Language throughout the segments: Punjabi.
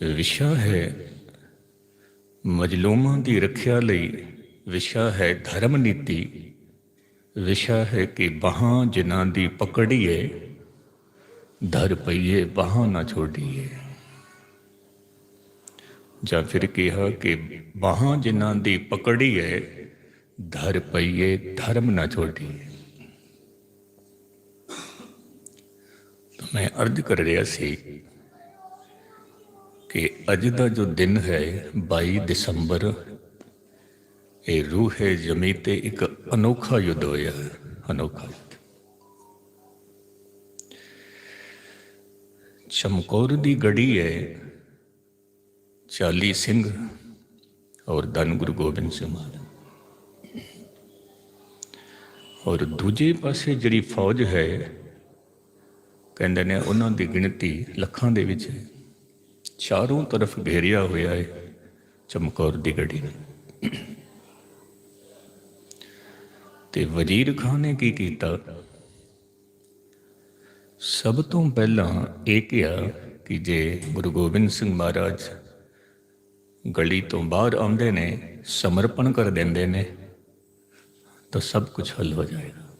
ਵਿਸ਼ਾ ਹੈ। ਮਜਲੂਮਾਂ ਦੀ ਰੱਖਿਆ ਲਈ ਵਿਸ਼ਾ ਹੈ ਧਰਮ ਨੀਤੀ। ਵਿਸ਼ਾ ਹੈ ਕਿ ਬਾਹਾਂ ਜਿਨ੍ਹਾਂ ਦੀ ਪਕੜੀਏ, ਧਰ ਪਈਏ, ਬਾਹਾਂ ਨਾ ਛੋੜੀਏ। ਜਾਂ ਫਿਰ ਕਿਹਾ ਕਿ ਬਾਹਾਂ ਜਿਨ੍ਹਾਂ ਦੀ ਪਕੜੀਏ, ਧਰ ਪਈਏ, ਧਰਮ ਨਾ ਛੋੜੀਏ। ਮੈਂ ਅਰਜ਼ ਕਰ ਰਿਹਾ ਸੀ ਕਿ ਅੱਜ ਦਾ ਜੋ ਦਿਨ ਹੈ 22 ਦਸੰਬਰ, ਇਹ ਰੂਹੇ ਜਮੀ ਤੇ ਇੱਕ ਅਨੋਖਾ ਯੁੱਧ ਹੋਇਆ, ਅਨੋਖਾ ਯੁੱਧ। ਚਮਕੌਰ ਦੀ ਗੜੀ ਹੈ 40 ਸਿੰਘ ਔਰ ਧੰਨ ਗੁਰੂ ਗੋਬਿੰਦ ਸਿੰਘ ਮਹਾਰਾਜ। ਔਰ ਦੂਜੇ ਪਾਸੇ ਜਿਹੜੀ ਫੌਜ ਹੈ, ਕਹਿੰਦੇ ਨੇ ਉਹਨਾਂ ਦੀ ਗਿਣਤੀ ਲੱਖਾਂ ਦੇ ਵਿੱਚ ਹੈ। ਚਾਰੋਂ ਤਰਫ ਘੇਰਿਆ ਹੋਇਆ ਹੈ ਚਮਕੌਰ ਦੀ ਗੜੀ ਨੇ। ਤੇ ਵਜ਼ੀਰ ਖਾਨ ਨੇ ਕੀ ਕੀਤਾ? ਸਭ ਤੋਂ ਪਹਿਲਾਂ ਇਹ ਕਿਹਾ ਕਿ ਜੇ ਗੁਰੂ ਗੋਬਿੰਦ ਸਿੰਘ ਮਹਾਰਾਜ ਗਲੀ ਤੋਂ ਬਾਹਰ ਆਉਂਦੇ ਨੇ, ਸਮਰਪਣ ਕਰ ਦਿੰਦੇ ਨੇ, ਤਾਂ ਸਭ ਕੁਝ ਹੱਲ ਹੋ ਜਾਏਗਾ।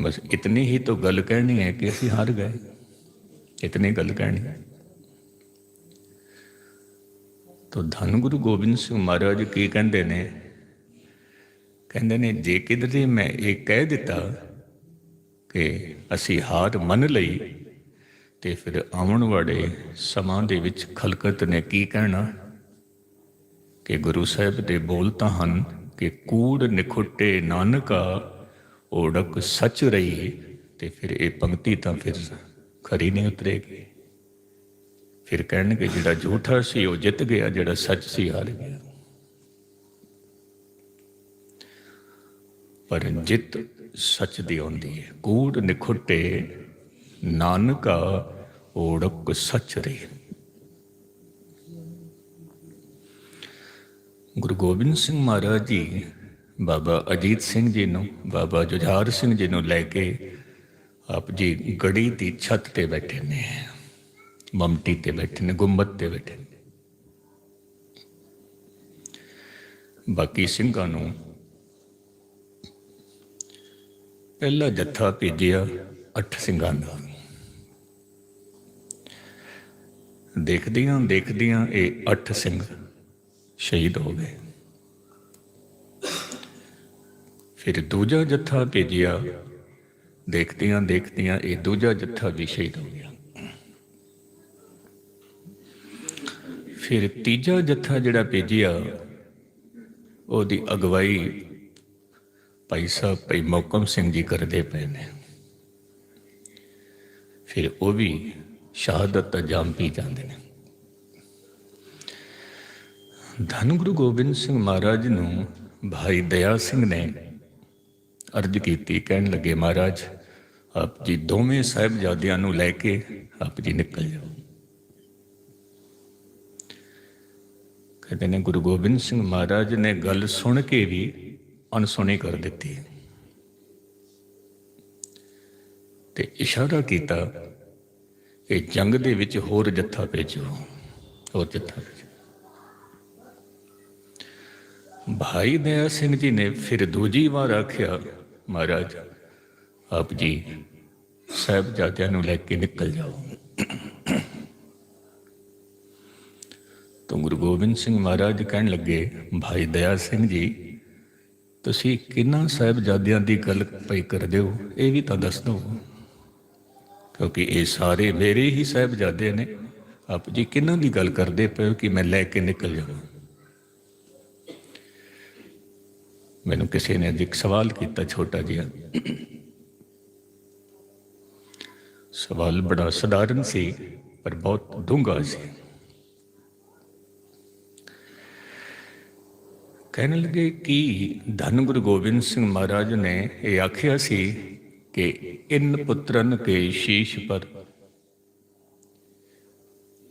ਬਸ ਇਤਨੀ ਹੀ ਤਾਂ ਗੱਲ ਕਹਿਣੀ ਹੈ ਕਿ ਅਸੀਂ ਹਾਰ ਗਏ। ਇਤਨੀ ਗੱਲ ਕਹਿਣੀ। ਤੋ ਧੰਨ ਗੁਰੂ ਗੋਬਿੰਦ ਸਿੰਘ ਮਹਾਰਾਜ ਕੀ ਕਹਿੰਦੇ ਨੇ? ਕਹਿੰਦੇ ਨੇ, ਜੇ ਕਿਧਰੇ ਮੈਂ ਇਹ ਕਹਿ ਦਿੱਤਾ ਕਿ ਅਸੀਂ ਹਾਰ ਮੰਨ ਲਈ ਤੇ ਫਿਰ ਆਉਣ ਵਾਲੇ ਸਮਾਂ ਦੇ ਵਿੱਚ ਖਲਕਤ ਨੇ ਕੀ ਕਹਿਣਾ? ਕਿ ਗੁਰੂ ਸਾਹਿਬ ਦੇ ਬੋਲ ਤਾਂ ਹਨ ਕਿ ਕੂੜ ਨਿਖੁੱਟੇ ਨਾਨਕਾ, ਓੜਕ ਸੱਚ ਰਹੀ ਤੇ ਫਿਰ ਇਹ ਪੰਕਤੀ ਤਾਂ ਫਿਰ ਖਰੀ ਨਹੀਂ ਉਤਰੇਗੀ। ਫਿਰ ਕਹਿਣਗੇ, ਜਿਹੜਾ ਝੂਠਾ ਸੀ, ਉਹ ਜਿੱਤ ਗਿਆ, ਜਿਹੜਾ ਸੱਚ ਸੀ, ਹਾਰ ਗਿਆ। ਪਰ ਜਿੱਤ ਸੱਚ ਦੀ ਆਉਂਦੀ ਹੈ। ਕੂੜ ਨਿਖੁੱਟੇ, ਨਾਨਕਾ ਓੜਕ ਸੱਚ ਰਹੀ। ਗੁਰੂ ਗੋਬਿੰਦ ਸਿੰਘ ਮਹਾਰਾਜ ਜੀ, ਬਾਬਾ ਅਜੀਤ ਸਿੰਘ ਜੀ ਨੂੰ, ਬਾਬਾ ਜੁਝਾਰ ਸਿੰਘ ਜੀ ਨੂੰ ਲੈ ਕੇ ਆਪ ਜੀ ਗੜੀ ਦੀ ਛੱਤ ਤੇ ਬੈਠੇ ਨੇ, ਮਮਟੀ ਤੇ ਬੈਠੇ ਨੇ ਗੁੰਬਦ ਤੇ ਬੈਠੇ ਨੇ। ਬਾਕੀ ਸਿੰਘਾਂ ਨੂੰ ਪਹਿਲਾ ਜੱਥਾ ਭੇਜਿਆ ਅੱਠ ਸਿੰਘਾਂ ਦਾ। ਦੇਖਦਿਆਂ ਦੇਖਦੀਆਂ ਇਹ ਅੱਠ ਸਿੰਘ ਸ਼ਹੀਦ ਹੋ ਗਏ। ਫਿਰ ਦੂਜਾ ਜੱਥਾ ਭੇਜਿਆ ਦੇਖਦਿਆਂ ਦੇਖਦਿਆਂ ਇਹ ਦੂਜਾ ਜੱਥਾ ਵੀ ਸ਼ਹੀਦ ਹੋ ਗਿਆ। ਫਿਰ ਤੀਜਾ ਜੱਥਾ ਜਿਹੜਾ ਭੇਜਿਆ, ਉਹਦੀ ਅਗਵਾਈ ਭਾਈ ਸਾਹਿਬ ਭਾਈ ਮੌਕਮ ਸਿੰਘ ਜੀ ਕਰਦੇ ਪਏ ਨੇ। ਫਿਰ ਉਹ ਵੀ ਸ਼ਹਾਦਤ ਦਾ ਜਾਮ ਪੀ ਜਾਂਦੇ ਨੇ। ਧੰਨ ਗੁਰੂ ਗੋਬਿੰਦ ਸਿੰਘ ਮਹਾਰਾਜ ਨੂੰ ਭਾਈ ਦਇਆ ਸਿੰਘ ਨੇ ਅਰਜ਼ ਕੀਤੀ, ਕਹਿਣ ਲੱਗੇ, ਮਹਾਰਾਜ, ਆਪ ਜੀ ਦੋਵੇਂ ਸਾਹਿਬਜ਼ਾਦਿਆਂ ਨੂੰ ਲੈ ਕੇ ਆਪ ਜੀ ਨਿਕਲ ਜਾਓ। ਕਹਿੰਦੇ ਨੇ, ਗੁਰੂ ਗੋਬਿੰਦ ਸਿੰਘ ਮਹਾਰਾਜ ਨੇ ਗੱਲ ਸੁਣ ਕੇ ਵੀ ਅਣਸੁਣੀ ਕਰ ਦਿੱਤੀ ਤੇ ਇਸ਼ਾਰਾ ਕੀਤਾ ਕਿ ਜੰਗ ਦੇ ਵਿੱਚ ਹੋਰ ਜੱਥਾ ਭੇਜੋ, ਹੋਰ ਜੱਥਾ ਭੇਜੋ। ਭਾਈ ਦਇਆ ਸਿੰਘ ਜੀ ਨੇ ਫਿਰ ਦੂਜੀ ਵਾਰ ਆਖਿਆ ਮਹਾਰਾਜ, ਆਪ ਜੀ ਸਾਹਿਬਜ਼ਾਦਿਆਂ ਨੂੰ ਲੈ ਕੇ ਨਿਕਲ ਜਾਓ। ਤਾਂ ਗੁਰੂ ਗੋਬਿੰਦ ਸਿੰਘ ਮਹਾਰਾਜ ਕਹਿਣ ਲੱਗੇ, ਭਾਈ ਦਇਆ ਸਿੰਘ ਜੀ, ਤੁਸੀਂ ਕਿੰਨਾ ਸਾਹਿਬਜ਼ਾਦਿਆਂ ਦੀ ਗੱਲ ਪਈ ਕਰਦੇ ਹੋ? ਇਹ ਵੀ ਤਾਂ ਦੱਸ ਦਿਓ। ਕਿਉਂਕਿ ਇਹ ਸਾਰੇ ਮੇਰੇ ਹੀ ਸਾਹਿਬਜ਼ਾਦੇ ਨੇ। ਆਪ ਜੀ ਕਿੰਨਾਂ ਦੀ ਗੱਲ ਕਰਦੇ ਪਏ ਹੋ ਕਿ ਮੈਂ ਲੈ ਕੇ ਨਿਕਲ ਜਾਵਾਂ? ਮੈਨੂੰ ਕਿਸੇ ਨੇ ਅੱਜ ਇੱਕ ਸਵਾਲ ਕੀਤਾ ਛੋਟਾ ਜਿਹਾ। ਸਵਾਲ ਬੜਾ ਸਧਾਰਨ ਸੀ, ਪਰ ਬਹੁਤ ਡੂੰਘਾ ਸੀ। ਕਹਿਣ ਲੱਗੇ ਕਿ ਧੰਨ ਗੁਰੂ ਗੋਬਿੰਦ ਸਿੰਘ ਮਹਾਰਾਜ ਨੇ ਇਹ ਆਖਿਆ ਸੀ ਕਿ ਇਨ ਪੁੱਤਰਨ ਕੇ ਸ਼ੀਸ਼ ਪਰ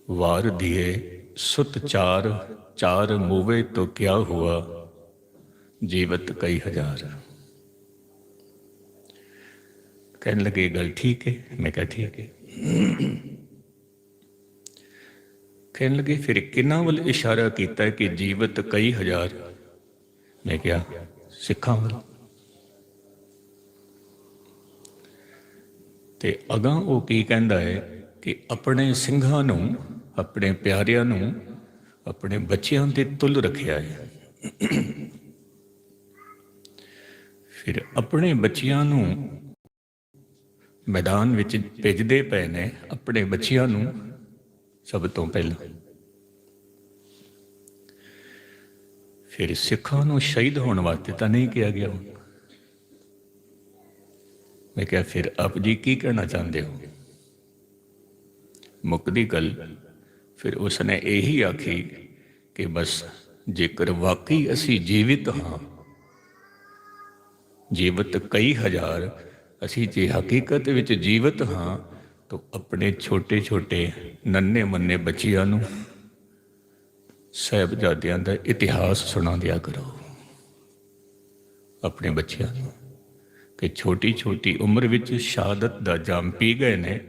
ਵਾਰ ਦੀਏ ਸੁਤ ਚਾਰ ਚਾਰ ਮੂਵੇ ਤੋ ਕਿਆ ਹੁਆ? ਜੀਵਤ ਕਈ ਹਜ਼ਾਰ। ਕਹਿਣ ਲੱਗੇ ਗੱਲ ਠੀਕ ਹੈ ਮੈਂ ਕਿਹਾ, ਠੀਕ ਹੈ ਕਹਿਣ ਲੱਗੇ, ਫਿਰ ਕਿਹਨਾਂ ਵੱਲ ਇਸ਼ਾਰਾ ਕੀਤਾ ਕਿ ਜੀਵਤ ਕਈ ਹਜ਼ਾਰ? ਮੈਂ ਕਿਹਾ, ਸਿੱਖਾਂ ਵੱਲ। ਤੇ ਅਗਾਂ ਉਹ ਕੀ ਕਹਿੰਦਾ ਹੈ ਕਿ ਆਪਣੇ ਸਿੰਘਾਂ ਨੂੰ, ਆਪਣੇ ਪਿਆਰਿਆਂ ਨੂੰ, ਆਪਣੇ ਬੱਚਿਆਂ ਦੇ ਤੁਲ ਰੱਖਿਆ ਹੈ। ਫਿਰ ਆਪਣੇ ਬੱਚਿਆਂ ਨੂੰ ਮੈਦਾਨ ਵਿੱਚ ਭੇਜਦੇ ਪਏ ਨੇ ਆਪਣੇ ਬੱਚਿਆਂ ਨੂੰ ਸਭ ਤੋਂ ਪਹਿਲਾਂ। ਫਿਰ ਸਿੱਖਾਂ ਨੂੰ ਸ਼ਹੀਦ ਹੋਣ ਵਾਸਤੇ ਤਾਂ ਨਹੀਂ ਕਿਹਾ ਗਿਆ। ਮੈਂ ਕਿਹਾ, ਫਿਰ ਆਪ ਜੀ ਕੀ ਕਹਿਣਾ ਚਾਹੁੰਦੇ ਹੋ? ਮੁੱਕਦੀ ਗੱਲ, ਫਿਰ ਉਸਨੇ ਇਹੀ ਆਖੀ ਕਿ ਬਸ ਜੇਕਰ ਵਾਕਈ ਅਸੀਂ ਜੀਵਿਤ ਹਾਂ ਜੀਵਤ ਕਈ ਹਜ਼ਾਰ। ਅਸੀਂ ਜੇ ਹਕੀਕਤ ਵਿੱਚ ਜੀਵਤ ਹਾਂ, ਤਾਂ ਆਪਣੇ ਛੋਟੇ ਛੋਟੇ ਨੰਨੇ ਮੰਨੇ ਬੱਚਿਆਂ ਨੂੰ ਸਾਹਿਬਜ਼ਾਦਿਆਂ ਦਾ ਇਤਿਹਾਸ ਸੁਣਾ ਦਿਆ ਕਰੋ। ਆਪਣੇ ਬੱਚਿਆਂ ਨੂੰ ਕਿ ਛੋਟੀ ਛੋਟੀ ਉਮਰ ਵਿੱਚ ਸ਼ਹਾਦਤ ਦਾ ਜਾਮ ਪੀ ਗਏ ਨੇ।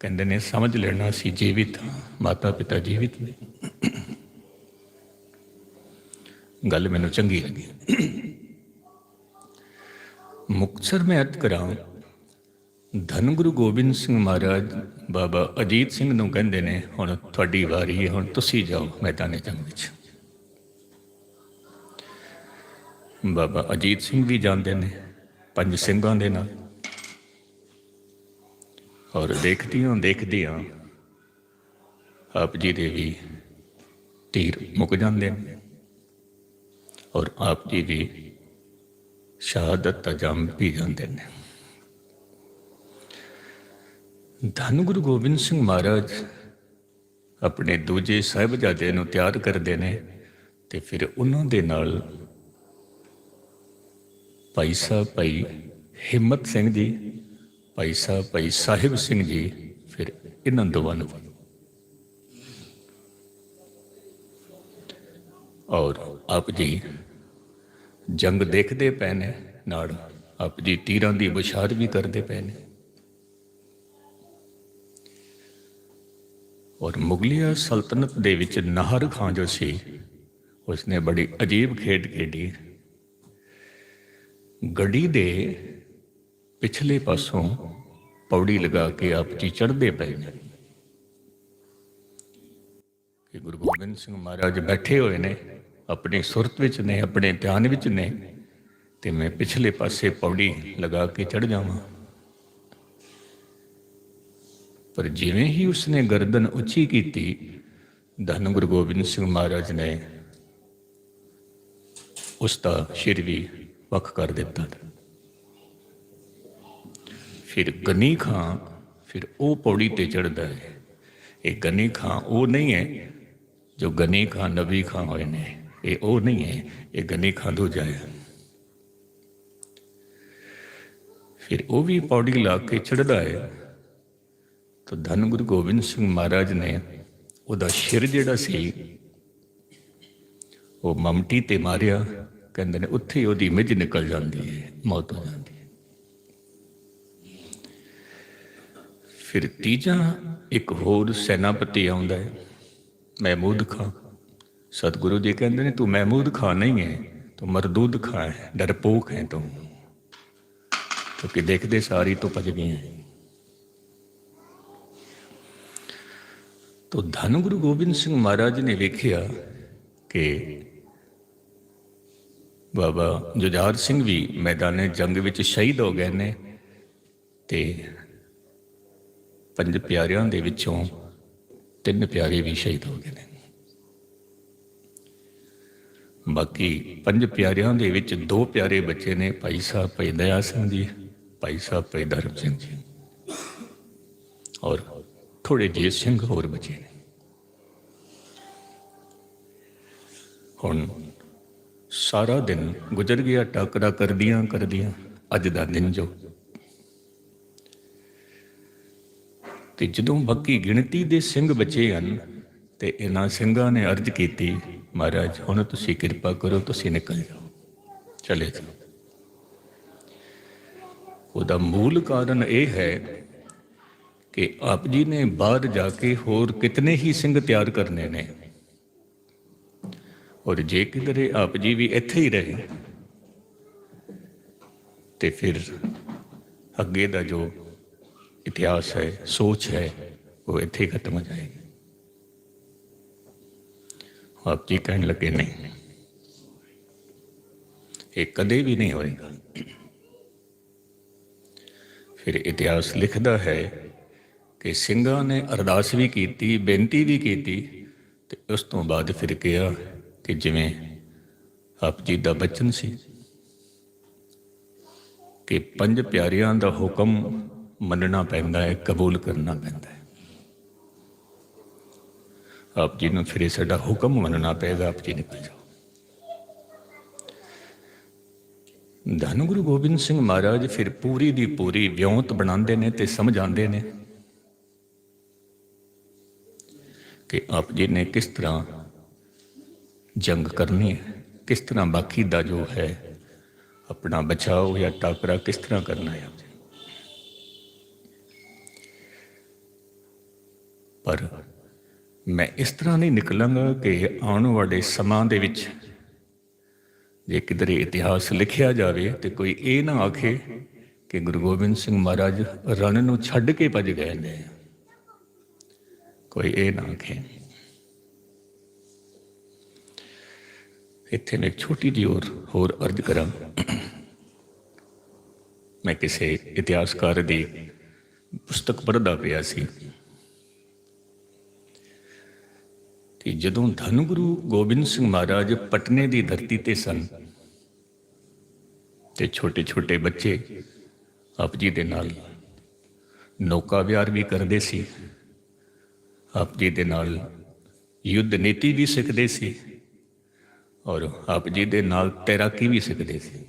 ਕਹਿੰਦੇ ਨੇ, ਸਮਝ ਲੈਣਾ ਸੀ ਜੀਵਿਤ ਹਾਂ, ਮਾਤਾ ਪਿਤਾ ਜੀਵਿਤ ਨੇ। ਗੱਲ ਮੈਨੂੰ ਚੰਗੀ ਲੱਗੀ। ਮੁਕਤਸਰ ਮੈਂ ਅਰਥ ਕਰਾਂ, ਧੰਨ ਗੁਰੂ ਗੋਬਿੰਦ ਸਿੰਘ ਮਹਾਰਾਜ, ਬਾਬਾ ਅਜੀਤ ਸਿੰਘ ਨੂੰ ਕਹਿੰਦੇ ਨੇ, ਹੁਣ ਤੁਹਾਡੀ ਵਾਰੀ ਹੈ, ਹੁਣ ਤੁਸੀਂ ਜਾਓ ਮੈਦਾਨੇ ਜੰਗ ਵਿੱਚ। ਬਾਬਾ ਅਜੀਤ ਸਿੰਘ ਵੀ ਜਾਂਦੇ ਨੇ, ਪੰਜ ਸਿੰਘਾਂ ਦੇ ਨਾਲ। ਔਰ ਦੇਖਦੀਆਂ ਦੇਖਦੀਆਂ ਆਪ ਜੀ ਦੇ ਵੀ ਤੀਰ ਮੁੱਕ ਜਾਂਦੇ ਨੇ। ਔਰ ਆਪ ਜੀ ਵੀ ਸ਼ਹਾਦਤ ਦਾ ਜੰਮ ਪੀ ਜਾਂਦੇ ਨੇ। ਧੰਨ ਗੁਰੂ ਗੋਬਿੰਦ ਸਿੰਘ ਮਹਾਰਾਜ ਆਪਣੇ ਦੂਜੇ ਸਾਹਿਬਜ਼ਾਦੇ ਨੂੰ ਤਿਆਰ ਕਰਦੇ ਨੇ ਤੇ ਫਿਰ ਉਹਨਾਂ ਦੇ ਨਾਲ ਭਾਈ ਸਾਹਿਬ ਭਾਈ ਹਿੰਮਤ ਸਿੰਘ ਜੀ, ਭਾਈ ਸਾਹਿਬ ਭਾਈ ਸਾਹਿਬ ਸਿੰਘ ਜੀ, ਫਿਰ ਇਹਨਾਂ ਦੋਵਾਂ ਨੂੰ। ਔਰ ਆਪ ਜੀ ਜੰਗ ਦੇਖਦੇ ਪਏ ਨੇ, ਨਾਲ ਆਪ ਜੀ ਤੀਰਾਂ ਦੀ ਬੁਛਾਰ ਵੀ ਕਰਦੇ ਪਏ ਨੇ। ਔਰ ਮੁਗਲਿਆ ਸਲਤਨਤ ਦੇ ਵਿੱਚ ਨਾਹਰ ਖਾਂ ਜੋ ਸੀ, ਉਸਨੇ ਬੜੀ ਅਜੀਬ ਖੇਡ ਖੇਡੀ। ਗੱਡੀ ਦੇ ਪਿਛਲੇ ਪਾਸੋਂ ਪੌੜੀ ਲਗਾ ਕੇ ਆਪ ਜੀ ਚੜ੍ਹਦੇ ਪਏ ਨੇ। ਕਿ ਗੁਰੂ ਗੋਬਿੰਦ ਸਿੰਘ ਮਹਾਰਾਜ ਬੈਠੇ ਹੋਏ ਨੇ। ਆਪਣੀ ਸੁਰਤ ਵਿੱਚ ਨੇ, ਆਪਣੇ ਧਿਆਨ ਵਿੱਚ ਨੇ ਤੇ ਮੈਂ ਪਿਛਲੇ ਪਾਸੇ ਪੌੜੀ ਲਗਾ ਕੇ ਚੜ ਜਾਵਾਂ। ਪਰ ਜਿਵੇਂ ਹੀ ਉਸਨੇ ਗਰਦਨ ਉੱਚੀ ਕੀਤੀ, ਧੰਨ ਗੁਰੂ ਗੋਬਿੰਦ ਸਿੰਘ ਮਹਾਰਾਜ ਨੇ ਉਸ ਦਾ ਸਿਰ ਵੀ ਵੱਖ ਕਰ ਦਿੱਤਾ। ਫਿਰ ਗਨੀ ਖਾਂ, ਫਿਰ ਉਹ ਪੌੜੀ ਤੇ ਚੜਦਾ ਹੈ। ਇਹ ਗਨੀ ਖਾਂ ਉਹ ਨਹੀਂ ਹੈ ਜੋ ਗਨੀ ਖਾਂ, ਨਬੀ ਖਾਂ ਹੋਏ ਨੇ। ਇਹ ਉਹ ਨਹੀਂ ਹੈ, ਇਹ ਗੰਨੇ ਖਾਂ ਦੂਜਾ ਹੈ ਫਿਰ ਉਹ ਵੀ ਪੌੜੀ ਲਾ ਕੇ ਚੜਦਾ ਹੈ। ਤਾਂ ਧੰਨ ਗੁਰੂ ਗੋਬਿੰਦ ਸਿੰਘ ਮਹਾਰਾਜ ਨੇ ਉਹਦਾ ਸਿਰ ਜਿਹੜਾ ਸੀ, ਉਹ ਮਮਟੀ ਤੇ ਮਾਰਿਆ। ਕਹਿੰਦੇ ਨੇ ਉੱਥੇ ਉਹਦੀ ਮਿੱਝ ਨਿਕਲ ਜਾਂਦੀ ਹੈ, ਮੌਤ ਹੋ ਜਾਂਦੀ ਹੈ। ਫਿਰ ਤੀਜਾ ਇੱਕ ਹੋਰ ਸੈਨਾਪਤੀ ਆਉਂਦਾ ਹੈ। ਮਹਿਮੂਦ ਖਾਂ ਸਤਿਗੁਰੂ ਜੀ ਕਹਿੰਦੇ ਨੇ, ਤੂੰ ਮਹਿਮੂਦ ਖਾਂ ਨਹੀਂ ਹੈ, ਤੂੰ ਮਰਦੂਦ ਖਾਂ ਹੈ, ਡਰਪੋਕ ਹੈ ਤੂੰ। ਕਿਉਂਕਿ ਦੇਖਦੇ ਸਾਰੀ ਤੋਂ ਭਜ ਗਏ ਹੈ। ਤੋ ਧੰਨ ਗੁਰੂ ਗੋਬਿੰਦ ਸਿੰਘ ਮਹਾਰਾਜ ਨੇ ਵੇਖਿਆ ਕਿ ਬਾਬਾ ਜੁਝਾਰ ਸਿੰਘ ਵੀ ਮੈਦਾਨੇ ਜੰਗ ਵਿੱਚ ਸ਼ਹੀਦ ਹੋ ਗਏ ਨੇ ਤੇ ਪੰਜ ਪਿਆਰਿਆਂ ਦੇ ਵਿੱਚੋਂ ਤਿੰਨ ਪਿਆਰੇ ਵੀ ਸ਼ਹੀਦ ਹੋ ਗਏ ਨੇ। ਬਾਕੀ ਪੰਜ ਪਿਆਰਿਆਂ ਦੇ ਵਿੱਚ ਦੋ ਪਿਆਰੇ ਬੱਚੇ ਨੇ, ਭਾਈ ਸਾਹਿਬ, ਭਾਈ ਦਇਆ ਸਿੰਘ ਜੀ, ਭਾਈ ਸਾਹਿਬ, ਭਾਈ ਧਰਮ ਸਿੰਘ ਜੀ। ਔਰ ਥੋੜੇ ਜਿਹੇ ਸਿੰਘ ਹੋਰ ਬਚੇ ਨੇ। ਹੁਣ ਸਾਰਾ ਦਿਨ ਗੁਜ਼ਰ ਗਿਆ, ਟਾਕਰਾ ਕਰਦੀਆਂ ਕਰਦੀਆਂ, ਅੱਜ ਦਾ ਦਿਨ ਜੋ। ਤੇ ਜਦੋਂ ਬਾਕੀ ਗਿਣਤੀ ਦੇ ਸਿੰਘ ਬਚੇ ਹਨ, ਤੇ ਇਹਨਾਂ ਸਿੰਘਾਂ ਨੇ ਅਰਜ਼ ਕੀਤੀ ਮਹਾਰਾਜ, ਹੁਣ ਤੁਸੀਂ ਕਿਰਪਾ ਕਰੋ, ਤੁਸੀਂ ਨਿਕਲ ਜਾਓ। ਚਲੇ ਜਾਓ। ਉਹਦਾ ਮੂਲ ਕਾਰਨ ਇਹ ਹੈ ਕਿ ਆਪ ਜੀ ਨੇ ਬਾਹਰ ਜਾ ਕੇ ਹੋਰ ਕਿਤਨੇ ਹੀ ਸਿੰਘ ਤਿਆਰ ਕਰਨੇ ਨੇ। ਔਰ ਜੇ ਕਿਧਰੇ ਆਪ ਜੀ ਵੀ ਇੱਥੇ ਹੀ ਰਹੇ, ਤੇ ਫਿਰ ਅੱਗੇ ਦਾ ਜੋ ਇਤਿਹਾਸ ਹੈ, ਸੋਚ ਹੈ, ਉਹ ਇੱਥੇ ਖਤਮ ਹੋ ਜਾਏਗੀ। ਆਪ ਜੀ ਕਹਿਣ ਲੱਗੇ ਨਹੀਂ। ਇਹ ਕਦੇ ਵੀ ਨਹੀਂ ਹੋਏਗਾ। ਫਿਰ ਇਤਿਹਾਸ ਲਿਖਦਾ ਹੈ ਕਿ ਸਿੰਘਾਂ ਨੇ ਅਰਦਾਸ ਵੀ ਕੀਤੀ, ਬੇਨਤੀ ਵੀ ਕੀਤੀ ਤੇ ਉਸ ਤੋਂ ਬਾਅਦ ਫਿਰ ਕਿਹਾ ਕਿ ਜਿਵੇਂ ਆਪ ਜੀ ਦਾ ਬਚਨ ਸੀ ਕਿ ਪੰਜ ਪਿਆਰਿਆਂ ਦਾ ਹੁਕਮ ਮੰਨਣਾ ਪੈਂਦਾ ਹੈ, ਕਬੂਲ ਕਰਨਾ ਪੈਂਦਾ ਹੈ। ਆਪ ਜੀ ਨੂੰ ਫਿਰ ਇਹ ਸਾਡਾ ਹੁਕਮ ਮੰਨਣਾ ਪਏਗਾ, ਆਪ ਜੀ ਨਿਕਲ ਜਾਓ। ਧੰਨ ਗੁਰੂ ਗੋਬਿੰਦ ਸਿੰਘ ਮਹਾਰਾਜ ਫਿਰ ਪੂਰੀ ਦੀ ਪੂਰੀ ਵਿਉਂਤ ਬਣਾਉਂਦੇ ਨੇ ਤੇ ਸਮਝਾਉਂਦੇ ਨੇ ਕਿ ਆਪ ਜੀ ਨੇ ਕਿਸ ਤਰ੍ਹਾਂ ਜੰਗ ਕਰਨੀ ਹੈ, ਕਿਸ ਤਰ੍ਹਾਂ ਬਾਕੀ ਦਾ ਜੋ ਹੈ, ਆਪਣਾ ਬਚਾਓ ਜਾਂ ਟਾਕਰਾ ਕਿਸ ਤਰ੍ਹਾਂ ਕਰਨਾ ਹੈ ਆਪ ਜੀ। ਪਰ ਮੈਂ ਇਸ ਤਰ੍ਹਾਂ ਨਹੀਂ ਨਿਕਲਾਂਗਾ ਕਿ ਆਉਣ ਵਾਲੇ ਸਮਾਂ ਦੇ ਵਿੱਚ ਜੇ ਕਿਧਰੇ ਇਤਿਹਾਸ ਲਿਖਿਆ ਜਾਵੇ ਤੇ ਕੋਈ ਇਹ ਨਾ ਆਖੇ ਕਿ ਗੁਰੂ ਗੋਬਿੰਦ ਸਿੰਘ ਮਹਾਰਾਜ ਰਣ ਨੂੰ ਛੱਡ ਕੇ ਭੱਜ ਗਏ ਨੇ। ਕੋਈ ਇਹ ਨਾ ਆਖੇ। ਇੱਥੇ ਮੈਂ ਇੱਕ ਛੋਟੀ ਜਿਹੀ ਹੋਰ ਹੋਰ ਅਰਜ਼ ਕਰਾਂ। ਮੈਂ ਕਿਸੇ ਇਤਿਹਾਸਕਾਰ ਦੀ ਪੁਸਤਕ ਪੜ੍ਹਦਾ ਪਿਆ ਸੀ। ਕਿ ਜਦੋਂ ਧੰਨ ਗੁਰੂ ਗੋਬਿੰਦ ਸਿੰਘ ਮਹਾਰਾਜ ਪਟਨੇ ਦੀ ਧਰਤੀ ਤੇ ਸਨ ਤੇ ਛੋਟੇ ਛੋਟੇ ਬੱਚੇ ਆਪ ਜੀ ਦੇ ਨਾਲ ਨੌਕਾ ਵਿਹਾਰ ਵੀ ਕਰਦੇ ਸੀ, ਆਪ ਜੀ ਦੇ ਨਾਲ ਯੁੱਧ ਨੀਤੀ ਵੀ ਸਿੱਖਦੇ ਸੀ ਔਰ ਆਪ ਜੀ ਦੇ ਨਾਲ ਤੈਰਾਕੀ ਵੀ ਸਿੱਖਦੇ ਸੀ।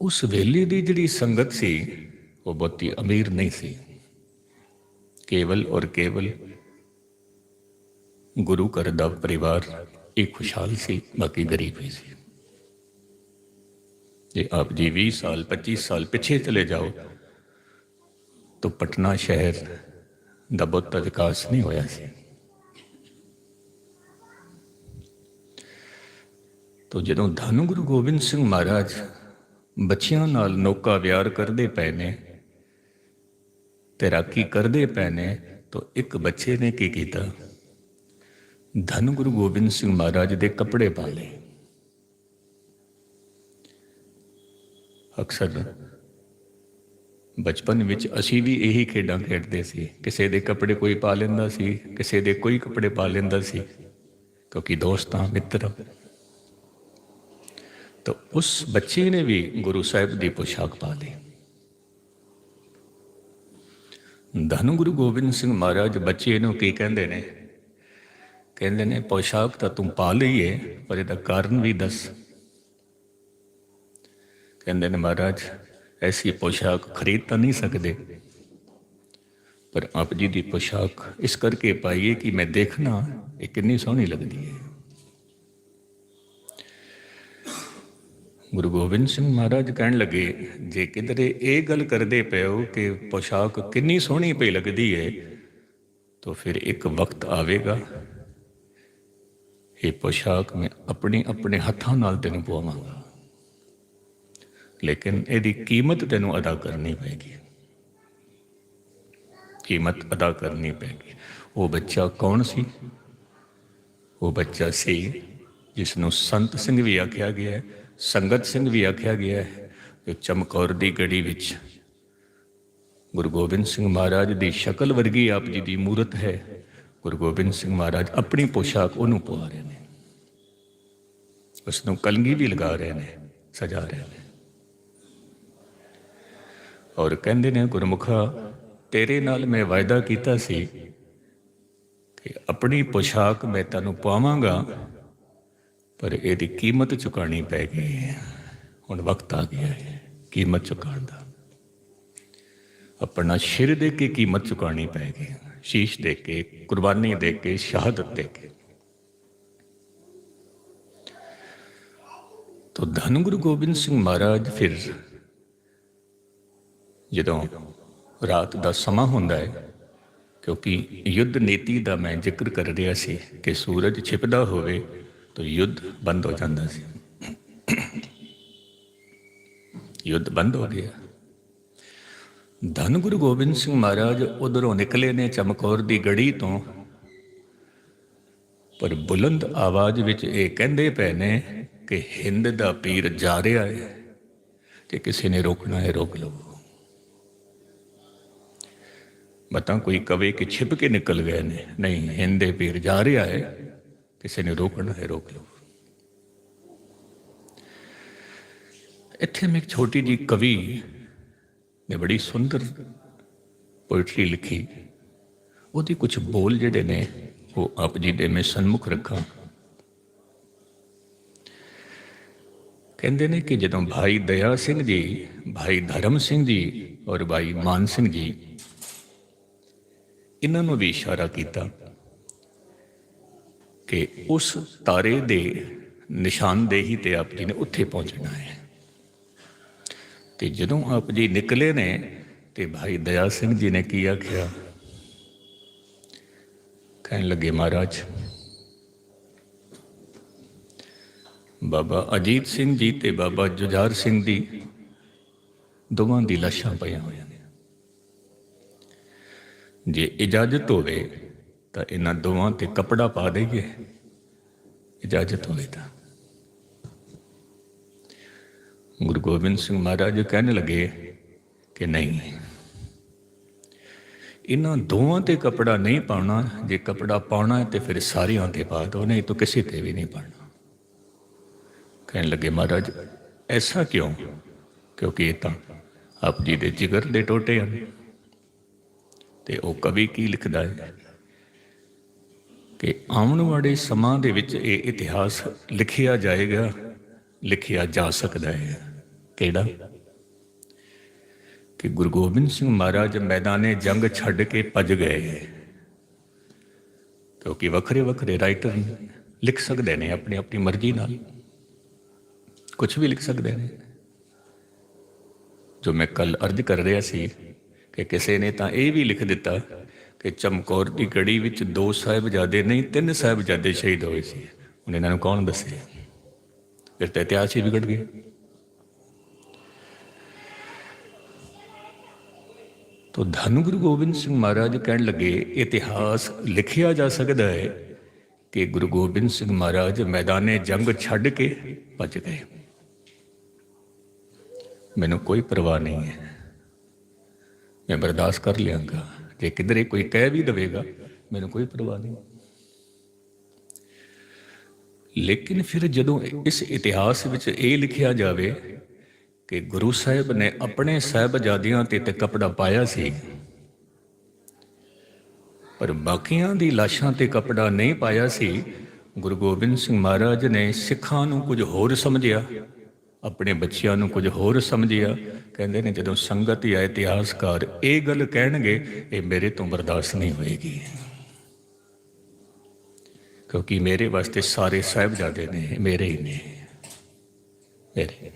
ਉਸ ਵੇਲੇ ਦੀ ਜਿਹੜੀ ਸੰਗਤ ਸੀ, ਉਹ ਬਹੁਤੀ ਅਮੀਰ ਨਹੀਂ ਸੀ। ਕੇਵਲ ਔਰ ਕੇਵਲ ਗੁਰੂ ਘਰ ਦਾ ਪਰਿਵਾਰ ਇਹ ਖੁਸ਼ਹਾਲ ਸੀ, ਬਾਕੀ ਗਰੀਬ ਹੀ ਸੀ। ਜੇ ਆਪ ਜੀ 20 ਸਾਲ 25 ਸਾਲ ਪਿੱਛੇ ਚਲੇ ਜਾਓ, ਤਾਂ ਪਟਨਾ ਸ਼ਹਿਰ ਦਾ ਬਹੁਤਾ ਵਿਕਾਸ ਨਹੀਂ ਹੋਇਆ ਸੀ। ਤੋ ਜਦੋਂ ਧੰਨ ਗੁਰੂ ਗੋਬਿੰਦ ਸਿੰਘ ਮਹਾਰਾਜ ਬੱਚਿਆਂ ਨਾਲ ਨੌਕਾ ਵਿਹਾਰ ਕਰਦੇ ਪਏ ਨੇ ਤੈਰਾਕੀ ਕਰਦੇ ਪਏ ਨੇ, ਤਾਂ ਇੱਕ ਬੱਚੇ ਨੇ ਕੀ ਕੀਤਾ? ਧੰਨ ਗੁਰੂ ਗੋਬਿੰਦ ਸਿੰਘ ਮਹਾਰਾਜ ਦੇ ਕੱਪੜੇ ਪਾ ਲਏ। ਅਕਸਰ ਬਚਪਨ ਵਿੱਚ ਅਸੀਂ ਵੀ ਇਹੀ ਖੇਡਾਂ ਖੇਡਦੇ ਸੀ। ਕਿਸੇ ਦੇ ਕੱਪੜੇ ਕੋਈ ਪਾ ਲੈਂਦਾ ਸੀ, ਕਿਸੇ ਦੇ ਕੋਈ ਕੱਪੜੇ ਪਾ ਲੈਂਦਾ ਸੀ, ਕਿਉਂਕਿ ਦੋਸਤਾਂ ਮਿੱਤਰ। ਤਾਂ ਉਸ ਬੱਚੇ ਨੇ ਵੀ ਗੁਰੂ ਸਾਹਿਬ ਦੀ ਪੋਸ਼ਾਕ ਪਾ ਲਈ। ਧੰਨ ਗੁਰੂ ਗੋਬਿੰਦ ਸਿੰਘ ਮਹਾਰਾਜ ਬੱਚੇ ਨੂੰ ਕੀ ਕਹਿੰਦੇ ਨੇ? ਕਹਿੰਦੇ ਨੇ, ਪੋਸ਼ਾਕ ਤਾਂ ਤੂੰ ਪਾ ਲਈ ਏ, ਪਰ ਇਹਦਾ ਕਾਰਨ ਵੀ ਦੱਸ। ਕਹਿੰਦੇ ਨੇ, ਮਹਾਰਾਜ, ਐਸੀ ਪੋਸ਼ਾਕ ਖਰੀਦ ਤਾਂ ਨਹੀਂ ਸਕਦੇ। ਪਰ ਆਪ ਜੀ ਦੀ ਪੋਸ਼ਾਕ ਇਸ ਕਰਕੇ ਪਾਈਏ ਕਿ ਮੈਂ ਦੇਖਣਾ, ਇਹ ਕਿੰਨੀ ਸੋਹਣੀ ਲੱਗਦੀ ਹੈ ਗੁਰੂ ਗੋਬਿੰਦ ਸਿੰਘ ਮਹਾਰਾਜ ਕਹਿਣ ਲੱਗੇ, ਜੇ ਕਿਧਰੇ ਇਹ ਗੱਲ ਕਰਦੇ ਪਏ ਹੋ ਕਿ ਪੋਸ਼ਾਕ ਕਿੰਨੀ ਸੋਹਣੀ ਪਈ ਲੱਗਦੀ ਹੈ ਤਾਂ ਫਿਰ ਇੱਕ ਵਕਤ ਆਵੇਗਾ। ਇਹ ਪੋਸ਼ਾਕ ਮੈਂ ਆਪਣੇ ਆਪਣੇ ਹੱਥਾਂ ਨਾਲ ਤੈਨੂੰ ਪਵਾਵਾਂਗਾ। ਲੇਕਿਨ ਇਹਦੀ ਕੀਮਤ ਤੈਨੂੰ ਅਦਾ ਕਰਨੀ ਪਏਗੀ ਕੀਮਤ ਅਦਾ ਕਰਨੀ ਪਏਗੀ ਉਹ ਬੱਚਾ ਕੌਣ ਸੀ? ਉਹ ਬੱਚਾ ਸੀ ਜਿਸ ਨੂੰ ਸੰਤ ਸਿੰਘ ਵੀ ਆਖਿਆ ਗਿਆ ਹੈ ਸੰਗਤ ਸਿੰਘ ਵੀ ਆਖਿਆ ਗਿਆ ਹੈ ਜੋ ਚਮਕੌਰ ਦੀ ਗੜੀ ਵਿੱਚ ਗੁਰੂ ਗੋਬਿੰਦ ਸਿੰਘ ਮਹਾਰਾਜ ਦੀ ਸ਼ਕਲ ਵਰਗੀ ਆਪ ਜੀ ਦੀ ਮੂਰਤ ਹੈ। ਗੁਰੂ ਗੋਬਿੰਦ ਸਿੰਘ ਮਹਾਰਾਜ ਆਪਣੀ ਪੋਸ਼ਾਕ ਉਹਨੂੰ ਪਵਾ ਰਹੇ ਨੇ। ਉਸ ਨੂੰ ਕਲਗੀ ਵੀ ਲਗਾ ਰਹੇ ਨੇ, ਸਜਾ ਰਹੇ ਨੇ। ਔਰ ਕਹਿੰਦੇ ਨੇ, ਗੁਰਮੁਖਾ, ਤੇਰੇ ਨਾਲ ਮੈਂ ਵਾਅਦਾ ਕੀਤਾ ਸੀ ਕਿ ਆਪਣੀ ਪੋਸ਼ਾਕ ਮੈਂ ਤੈਨੂੰ ਪਾਵਾਂਗਾ ਪਰ ਇਹਦੀ ਕੀਮਤ ਚੁਕਾਣੀ ਪੈ ਗਈ ਹੈ। ਹੁਣ ਵਕਤ ਆ ਗਿਆ ਹੈ ਕੀਮਤ ਚੁਕਾਉਣ ਦਾ। ਆਪਣਾ ਸਿਰ ਦੇ ਕੇ ਕੀਮਤ ਚੁਕਾਣੀ ਪੈ ਗਈ ਸ਼ੀਸ਼ ਦੇ ਕੇ, ਕੁਰਬਾਨੀ ਦੇ ਕੇ, ਸ਼ਹਾਦਤ ਦੇ ਕੇ। ਤੋ ਧੰਨ ਗੁਰੂ ਗੋਬਿੰਦ ਸਿੰਘ ਮਹਾਰਾਜ ਫਿਰ ਜਦੋਂ ਰਾਤ ਦਾ ਸਮਾਂ ਹੁੰਦਾ ਹੈ, ਕਿਉਂਕਿ ਯੁੱਧ ਨੀਤੀ ਦਾ ਮੈਂ ਜ਼ਿਕਰ ਕਰ ਰਿਹਾ ਸੀ ਕਿ ਸੂਰਜ ਛਿਪਦਾ ਹੋਵੇ ਤਾਂ ਯੁੱਧ ਬੰਦ ਹੋ ਜਾਂਦਾ ਸੀ। ਯੁੱਧ ਬੰਦ ਹੋ ਗਿਆ। ਧੰਨ ਗੁਰੂ ਗੋਬਿੰਦ ਸਿੰਘ ਮਹਾਰਾਜ ਉਧਰੋਂ ਨਿਕਲੇ ਨੇ ਚਮਕੌਰ ਦੀ ਗੜੀ ਤੋਂ। ਪਰ ਬੁਲੰਦ ਆਵਾਜ਼ ਵਿੱਚ ਇਹ ਕਹਿੰਦੇ ਪਏ ਨੇ ਕਿ ਹਿੰਦ ਦਾ ਪੀਰ ਜਾ ਰਿਹਾ ਹੈ ਕਿ ਕਿਸੇ ਨੇ ਰੋਕਣਾ ਹੈ, ਰੋਕ ਲਓ ਮਤਾਂ ਕੋਈ ਕਵੇ ਕਿ ਛਿਪ ਕੇ ਨਿਕਲ ਗਏ ਨੇ। ਨਹੀਂ, ਹਿੰਦ ਦੇ ਪੀਰ ਜਾ ਰਿਹਾ ਹੈ। ਕਿਸੇ ਨੇ ਰੋਕਣਾ ਹੈ, ਰੋਕ ਲਓ। ਇੱਥੇ ਮੈਂ ਇੱਕ ਛੋਟੀ ਜੀ ਕਵੀ ਨੇ ਬੜੀ ਸੁੰਦਰ ਪੋਇਟਰੀ ਲਿਖੀ। ਉਹਦੀ ਕੁਝ ਬੋਲ ਜਿਹੜੇ ਨੇ, ਉਹ ਆਪ ਜੀ ਦੇ ਮੈਂ ਸਨਮੁਖ ਰੱਖਾਂ। ਕਹਿੰਦੇ ਨੇ ਕਿ ਜਦੋਂ ਭਾਈ ਦਇਆ ਸਿੰਘ ਜੀ, ਭਾਈ ਧਰਮ ਸਿੰਘ ਜੀ ਔਰ ਭਾਈ ਮਾਨ ਸਿੰਘ ਜੀ, ਇਹਨਾਂ ਨੂੰ ਵੀ ਇਸ਼ਾਰਾ ਕੀਤਾ। ਕਿ ਉਸ ਤਾਰੇ ਦੇ ਨਿਸ਼ਾਨਦੇਹੀ ਤੇ ਆਪ ਜੀ ਨੇ ਉੱਥੇ ਪਹੁੰਚਣਾ ਹੈ। ਤੇ ਜਦੋਂ ਆਪ ਜੀ ਨਿਕਲੇ ਨੇ ਤੇ ਭਾਈ ਦਇਆ ਸਿੰਘ ਜੀ ਨੇ ਕੀ ਆਖਿਆ? ਕਹਿਣ ਲੱਗੇ, ਮਹਾਰਾਜ, ਬਾਬਾ ਅਜੀਤ ਸਿੰਘ ਜੀ ਤੇ ਬਾਬਾ ਜੁਝਾਰ ਸਿੰਘ ਦੀ ਦੋਵਾਂ ਦੀ ਲਾਸ਼ਾਂ ਪਈਆਂ ਹੋਈਆਂ ਨੇ। ਜੇ ਇਜਾਜ਼ਤ ਹੋਵੇ ਤਾਂ ਇਹਨਾਂ ਦੋਵਾਂ ਤੇ ਕਪੜਾ ਪਾ ਦੇਈਏ। ਇਜਾਜ਼ਤ ਹੋਵੇ ਤਾਂ। ਗੁਰੂ ਗੋਬਿੰਦ ਸਿੰਘ ਮਹਾਰਾਜ ਕਹਿਣ ਲੱਗੇ ਕਿ ਨਹੀਂ, ਇਹਨਾਂ ਦੋਵਾਂ ਤੇ ਕਪੜਾ ਨਹੀਂ ਪਾਉਣਾ। ਜੇ ਕਪੜਾ ਪਾਉਣਾ ਹੈ ਤੇ ਫਿਰ ਸਾਰਿਆਂ ਤੇ ਪਾ ਦੋ ਨਹੀਂ ਤਾਂ ਕਿਸੇ ਤੇ ਵੀ ਨਹੀਂ ਪਾਉਣਾ। ਕਹਿਣ ਲੱਗੇ, ਮਹਾਰਾਜ, ਐਸਾ ਕਿਉਂ? ਕਿਉਂਕਿ ਇਹ ਤਾਂ ਆਪ ਜੀ ਦੇ ਜਿਗਰ ਦੇ ਟੋਟੇ ਹਨ। ਤੇ ਉਹ ਕਵੀ ਕੀ ਲਿਖਦਾ ਹੈ? ਕਿ ਆਉਣ ਵਾਲੇ ਸਮਾਂ ਦੇ ਵਿੱਚ ਇਹ ਇਤਿਹਾਸ ਲਿਖਿਆ ਜਾਏਗਾ, ਲਿਖਿਆ ਜਾ ਸਕਦਾ ਹੈ। ਕਿਹੜਾ? ਕਿ ਗੁਰੂ ਗੋਬਿੰਦ ਸਿੰਘ ਮਹਾਰਾਜ ਮੈਦਾਨੇ ਜੰਗ ਛੱਡ ਕੇ ਭੱਜ ਗਏ ਕਿਉਂਕਿ ਵੱਖਰੇ ਵੱਖਰੇ ਰਾਈਟਰ ਲਿਖ ਸਕਦੇ ਨੇ ਆਪਣੀ ਆਪਣੀ ਮਰਜ਼ੀ ਨਾਲ? ਕੁਝ ਵੀ ਲਿਖ ਸਕਦੇ ਨੇ? ਜੋ ਮੈਂ ਕੱਲ ਅਰਜ਼ ਕਰ ਰਿਹਾ ਸੀ ਕਿ ਕਿਸੇ ਨੇ ਤਾਂ ਇਹ ਵੀ ਲਿਖ ਦਿੱਤਾ ਕਿ ਚਮਕੌਰ ਦੀ ਗੜੀ ਵਿੱਚ ਦੋ ਸਾਹਿਬਜ਼ਾਦੇ ਨਹੀਂ, ਤਿੰਨ ਸਾਹਿਬਜ਼ਾਦੇ ਸ਼ਹੀਦ ਹੋਏ ਸੀ। ਹੁਣ ਇਹਨਾਂ ਨੂੰ ਕੌਣ ਦੱਸੇ? ਫਿਰ ਤਾਂ ਇਤਿਹਾਸ ਹੀ ਵਿਗੜ ਗਿਆ। ਤੋ ਧੰਨ ਗੁਰੂ ਗੋਬਿੰਦ ਸਿੰਘ ਮਹਾਰਾਜ ਕਹਿਣ ਲੱਗੇ, ਇਤਿਹਾਸ ਲਿਖਿਆ ਜਾ ਸਕਦਾ ਹੈ ਕਿ ਗੁਰੂ ਗੋਬਿੰਦ ਸਿੰਘ ਮਹਾਰਾਜ ਮੈਦਾਨੇ ਜੰਗ ਛੱਡ ਕੇ ਭੱਜ ਗਏ। ਮੈਨੂੰ ਕੋਈ ਪਰਵਾਹ ਨਹੀਂ ਹੈ। ਮੈਂ ਬਰਦਾਸ਼ਤ ਕਰ ਲਿਆਂਗਾ। ਜੇ ਕਿਧਰੇ ਕੋਈ ਕਹਿ ਵੀ ਦੇਵੇਗਾ, ਮੈਨੂੰ ਕੋਈ ਪਰਵਾਹ ਨਹੀਂ। ਲੇਕਿਨ ਫਿਰ ਜਦੋਂ ਇਸ ਇਤਿਹਾਸ ਵਿੱਚ ਇਹ ਲਿਖਿਆ ਜਾਵੇ ਕਿ ਗੁਰੂ ਸਾਹਿਬ ਨੇ ਆਪਣੇ ਸਾਹਿਬਜ਼ਾਦਿਆਂ ਤੇ ਤੇ ਕਪੜਾ ਪਾਇਆ ਸੀ, ਪਰ ਬਾਕੀਆਂ ਦੀ ਲਾਸ਼ਾਂ ਤੇ ਕਪੜਾ ਨਹੀਂ ਪਾਇਆ ਸੀ, ਗੁਰੂ ਗੋਬਿੰਦ ਸਿੰਘ ਮਹਾਰਾਜ ਨੇ ਸਿੱਖਾਂ ਨੂੰ ਕੁਝ ਹੋਰ ਸਮਝਿਆ। ਆਪਣੇ ਬੱਚਿਆਂ ਨੂੰ ਕੁਝ ਹੋਰ ਸਮਝਿਆ। ਕਹਿੰਦੇ ਨੇ ਜਦੋਂ ਸੰਗਤ ਜਾਂ ਇਤਿਹਾਸਕਾਰ ਇਹ ਗੱਲ ਕਹਿਣਗੇ, ਇਹ ਮੇਰੇ ਤੋਂ ਬਰਦਾਸ਼ਤ ਨਹੀਂ ਹੋਏਗੀ। ਕਿਉਂਕਿ ਮੇਰੇ ਵਾਸਤੇ ਸਾਰੇ ਸਾਹਿਬਜ਼ਾਦੇ ਨੇ, ਮੇਰੇ ਹੀ ਨੇ। ਮੇਰੇ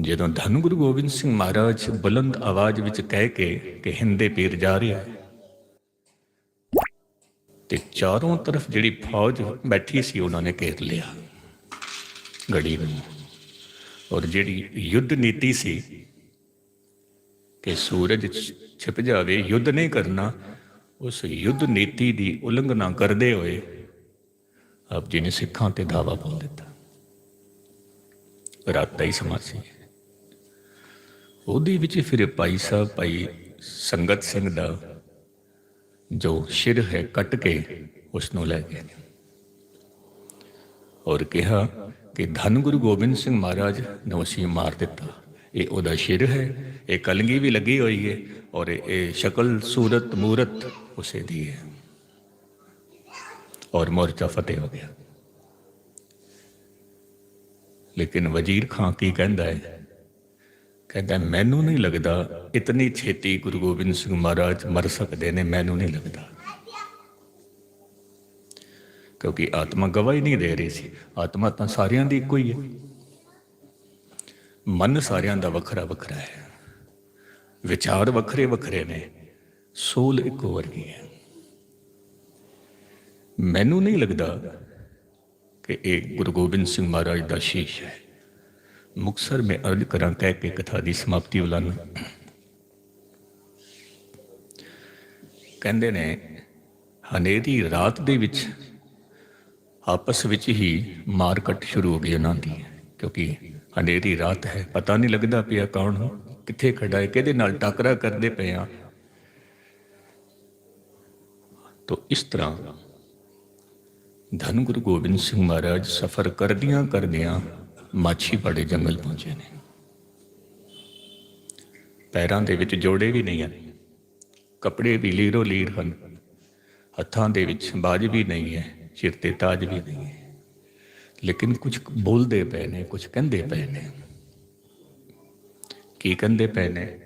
ਜਦੋਂ ਧੰਨ ਗੁਰੂ ਗੋਬਿੰਦ ਸਿੰਘ ਮਹਾਰਾਜ ਬੁਲੰਦ ਆਵਾਜ਼ ਵਿੱਚ ਕਹਿ ਕੇ ਕਿ ਹਿੰਦੇ ਪੀਰ ਜਾ ਰਿਹਾ ਹੈ, ਤੇ ਚਾਰੋਂ ਤਰਫ ਜਿਹੜੀ ਫੌਜ ਬੈਠੀ ਸੀ, ਉਹਨਾਂ ਨੇ ਘੇਰ ਲਿਆ। ਗੜੀ ਨੂੰ ਔਰ ਜਿਹੜੀ ਯੁੱਧ ਨੀਤੀ ਸੀ ਕਿ ਸੂਰਜ ਛਿਪ ਜਾਵੇ, ਯੁੱਧ ਨਹੀਂ ਕਰਨਾ, ਉਸ ਯੁੱਧ ਨੀਤੀ ਦੀ ਉਲੰਘਣਾ ਕਰਦੇ ਹੋਏ ਆਪ ਜੀ ਨੇ ਸਿੱਖਾਂ ਤੇ ਦਾਵਾ ਪਾ ਦਿੱਤਾ। ਰਾਤ ਦਾ ਹੀ ਸਮਾਂ ਸੀ। ਉਹਦੇ ਵਿੱਚ ਫਿਰ ਭਾਈ ਸਾਹਿਬ, ਭਾਈ ਸੰਗਤ ਸਿੰਘ ਦਾ ਜੋ ਸਿਰ ਹੈ ਕੱਟ ਕੇ ਉਸ ਨੂੰ ਲੈ ਗਏ ਔਰ ਕਿਹਾ ਕਿ ਧੰਨ ਗੁਰੂ ਗੋਬਿੰਦ ਸਿੰਘ ਮਹਾਰਾਜ ਨੇ ਉਸੇ ਮਾਰ ਦਿੱਤਾ। ਇਹ ਉਹਦਾ ਸਿਰ ਹੈ, ਇਹ ਕਲਗੀ ਵੀ ਲੱਗੀ ਹੋਈ ਹੈ ਔਰ ਇਹ ਸ਼ਕਲ, ਸੂਰਤ, ਮੂਰਤ ਉਸੇ ਦੀ ਹੈ। ਔਰ ਮੋਰਚਾ ਫਤਿਹ ਹੋ ਗਿਆ। ਲੇਕਿਨ ਵਜ਼ੀਰ ਖਾਂ ਕੀ ਕਹਿੰਦਾ ਹੈ? ਕਹਿੰਦਾ, ਮੈਨੂੰ ਨਹੀਂ ਲੱਗਦਾ ਇਤਨੀ ਛੇਤੀ ਗੁਰੂ ਗੋਬਿੰਦ ਸਿੰਘ ਮਹਾਰਾਜ ਮਰ ਸਕਦੇ ਨੇ, ਮੈਨੂੰ ਨਹੀਂ ਲੱਗਦਾ। ਕਿਉਂਕਿ ਆਤਮਾ ਗਵਾਹੀ ਨਹੀਂ ਦੇ ਰਹੀ ਸੀ। ਆਤਮਾ ਤਾਂ ਸਾਰਿਆਂ ਦੀ ਇੱਕੋ ਹੀ ਹੈ। ਮਨ ਸਾਰਿਆਂ ਦਾ ਵੱਖਰਾ ਵੱਖਰਾ ਹੈ। ਵਿਚਾਰ ਵੱਖਰੇ ਵੱਖਰੇ ਨੇ। ਸੋਲ ਇੱਕੋ ਵਰਗੀ ਹੈ। ਮੈਨੂੰ ਨਹੀਂ ਲੱਗਦਾ ਕਿ ਇਹ ਗੁਰੂ ਗੋਬਿੰਦ ਸਿੰਘ ਮਹਾਰਾਜ ਦਾ ਸ਼ੀਸ਼ ਹੈ। ਮੁਕਸਰ ਮੈਂ ਅਰਜ ਕਰਾਂ ਕਹਿ ਕੇ ਕਥਾ ਦੀ ਸਮਾਪਤੀ ਉਲਾਨ ਕਹਿੰਦੇ ਨੇ, ਹਨੇਰੀ ਰਾਤ ਦੇ ਵਿੱਚ ਆਪਸ ਵਿੱਚ ਹੀ ਮਾਰਕਟ ਸ਼ੁਰੂ ਹੋ ਗਈ ਉਹਨਾਂ ਦੀ, ਕਿਉਂਕਿ ਹਨੇਰੀ ਰਾਤ ਹੈ, ਪਤਾ ਨਹੀਂ ਲੱਗਦਾ ਪਿਆ ਕੌਣ ਕਿੱਥੇ ਖੜਾ ਹੈ, ਕਿਹਦੇ ਨਾਲ ਟੱਕਰਾ ਕਰਦੇ ਪਏ ਆ। ਤੋ ਇਸ ਤਰ੍ਹਾਂ ਧੰਨ ਗੁਰੂ ਗੋਬਿੰਦ ਸਿੰਘ ਮਹਾਰਾਜ ਸਫ਼ਰ ਕਰਦਿਆਂ ਕਰਦਿਆਂ ਮਾਛੀ ਪੜੇ ਜੰਗਲ ਪਹੁੰਚੇ ਨੇ। ਪੈਰਾਂ ਦੇ ਵਿੱਚ ਜੋੜੇ ਵੀ ਨਹੀਂ ਹਨ, ਕੱਪੜੇ ਵੀ ਲੀਰੋ ਲੀਰ ਹਨ, ਹੱਥਾਂ ਦੇ ਵਿੱਚ ਬਾਜ ਵੀ ਨਹੀਂ ਹੈ। ਸਿਰ ਤੇ ਤਾਜ ਵੀ ਨਹੀਂ ਹੈ। ਲੇਕਿਨ ਕੁਝ ਬੋਲਦੇ ਪਏ ਨੇ ਕੁਝ ਕਹਿੰਦੇ ਪਏ ਨੇ। ਕੀ ਕਹਿੰਦੇ ਪਏ ਨੇ?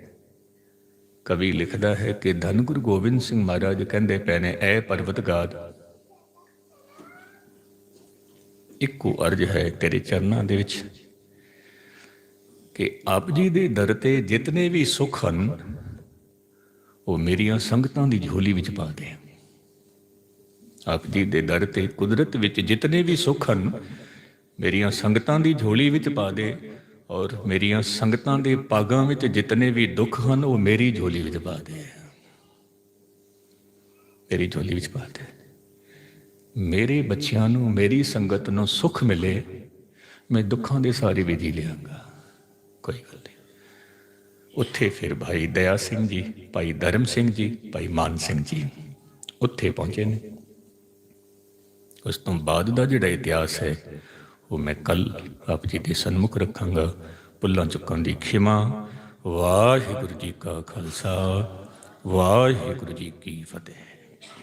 ਕਵੀ ਲਿਖਦਾ ਹੈ ਕਿ ਧੰਨ ਗੁਰੂ ਗੋਬਿੰਦ ਸਿੰਘ ਮਹਾਰਾਜ ਕਹਿੰਦੇ ਪਏ ਨੇ, ਐ ਪਰਵਤਗਾਦ ਇੱਕੋ ਅਰਜ ਹੈ ਤੇਰੇ ਚਰਨਾਂ ਦੇ ਵਿੱਚ ਕਿ ਆਪ ਜੀ ਦੇ ਦਰ ਤੇ ਜਿਤਨੇ ਵੀ ਸੁੱਖ ਹਨ, ਉਹ ਮੇਰੀਆਂ ਸੰਗਤਾਂ ਦੀ ਝੋਲੀ ਵਿੱਚ ਪਾ ਦੇ ਆਪ ਜੀ ਦੇ ਦਰ ਤੇ ਕੁਦਰਤ ਵਿੱਚ ਜਿਤਨੇ ਵੀ ਸੁੱਖ ਹਨ, ਮੇਰੀਆਂ ਸੰਗਤਾਂ ਦੀ ਝੋਲੀ ਵਿੱਚ ਪਾ ਦੇ ਔਰ ਮੇਰੀਆਂ ਸੰਗਤਾਂ ਦੇ ਪਾਗਾਂ ਵਿੱਚ ਜਿਤਨੇ ਵੀ ਦੁੱਖ ਹਨ, ਉਹ ਮੇਰੀ ਝੋਲੀ ਵਿੱਚ ਪਾ ਦੇ। ਮੇਰੀ ਝੋਲੀ ਵਿੱਚ ਪਾ ਦੇ। ਮੇਰੇ ਬੱਚਿਆਂ ਨੂੰ, ਮੇਰੀ ਸੰਗਤ ਨੂੰ ਸੁੱਖ ਮਿਲੇ, ਮੈਂ ਦੁੱਖਾਂ ਦੇ ਸਾਰੇ ਵੀ ਜੀ ਲਿਆਂਗਾ। ਕੋਈ ਗੱਲ ਨਹੀਂ। ਉੱਥੇ ਫਿਰ ਭਾਈ ਦਇਆ ਸਿੰਘ ਜੀ, ਭਾਈ ਧਰਮ ਸਿੰਘ ਜੀ, ਭਾਈ ਮਾਨ ਸਿੰਘ ਜੀ ਉੱਥੇ ਪਹੁੰਚੇ ਨੇ। ਉਸ ਤੋਂ ਬਾਅਦ ਦਾ ਜਿਹੜਾ ਇਤਿਹਾਸ ਹੈ, ਉਹ ਮੈਂ ਕੱਲ ਆਪ ਜੀ ਦੇ ਸਨਮੁਖ ਰੱਖਾਂਗਾ। ਭੁੱਲਾਂ ਚੁੱਕਣ ਦੀ ਖਿਮਾ, ਵਾਹਿਗੁਰੂ ਜੀ ਕਾ ਖਾਲਸਾ, ਵਾਹਿਗੁਰੂ ਜੀ ਕੀ ਫਤਿਹ।